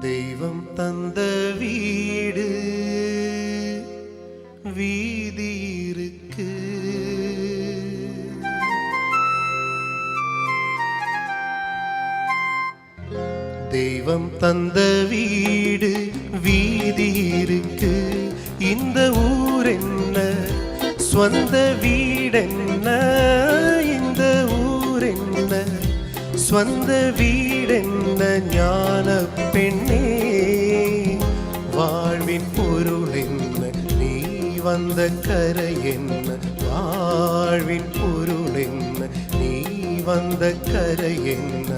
தெய்வம் தந்த வீடு வீதி இருக்கு தெய்வம் தந்த வீடு வீதி இருக்கு இந்த ஊரின் சொந்த வீடென்ன? இந்த ஊரென்ன? சொந்த வீடென்ன? ஞான பெண்ணே வாழ்வின் பொருள் என்ன? நீ வந்த கரை என்ன? வாழ்வின் பொருள் என்ன? நீ வந்த கரை என்ன?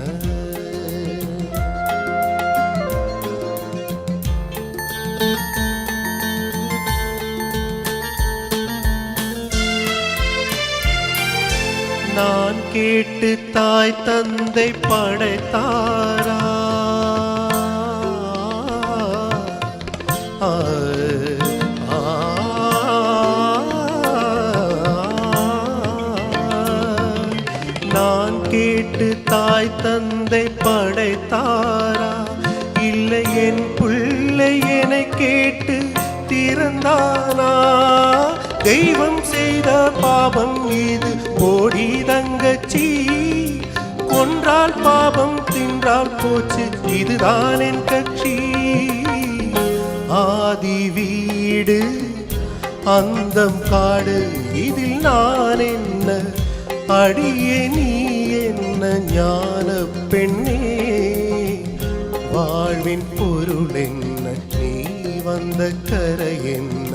நான் கேட்டு தாய் தந்தை படைத்தாரா நான் கேட்டு தாய் தந்தை படைத்தாரா இல்லை என் தெய்வம் செய்த பாபம் இது கோடி தங்கச்சி. கொன்றால் பாபம் தின்றால் போச்சு இதுதான் என் கட்சி. ஆதி வீடு அந்தம் காடு இதில் நான் என்ன? அடியே நீ என்ன? ஞான பெண்ணே வாழ்வின் பொருள் என்ன? நீ வந்த கரை என்ன?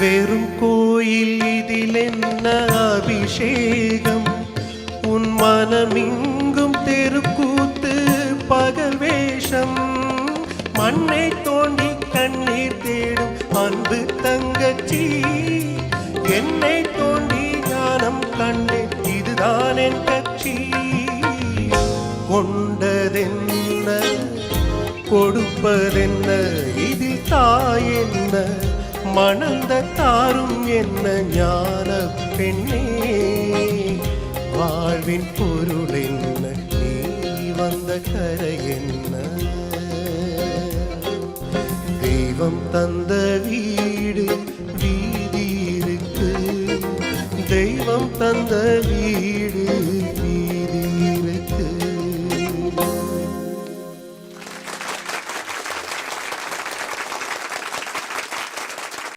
வெறும் கோயில் இதில் என்ன அபிஷேகம்? உன் மனமிங்கும் தெருக்கூத்து பகல் வேஷம். மண்ணை தோண்டி கண்ணீர் தேடும் அன்பு தங்கச்சி. என்னை தோண்டி ஞானம் கண்டேன் இதுதான் என் கட்சி. கொண்டதென்ன? கொடுப்பதென்ன? இதில் தாய் என்ன? மணந்த தாரும் என்ன ஞான பெண்ணே? வாழ்வின் பொருள் என்ன? நீ வந்த கரை என்ன? தெய்வம் தந்த வீடு வீதி இருக்கு. தெய்வம் தந்த வீடு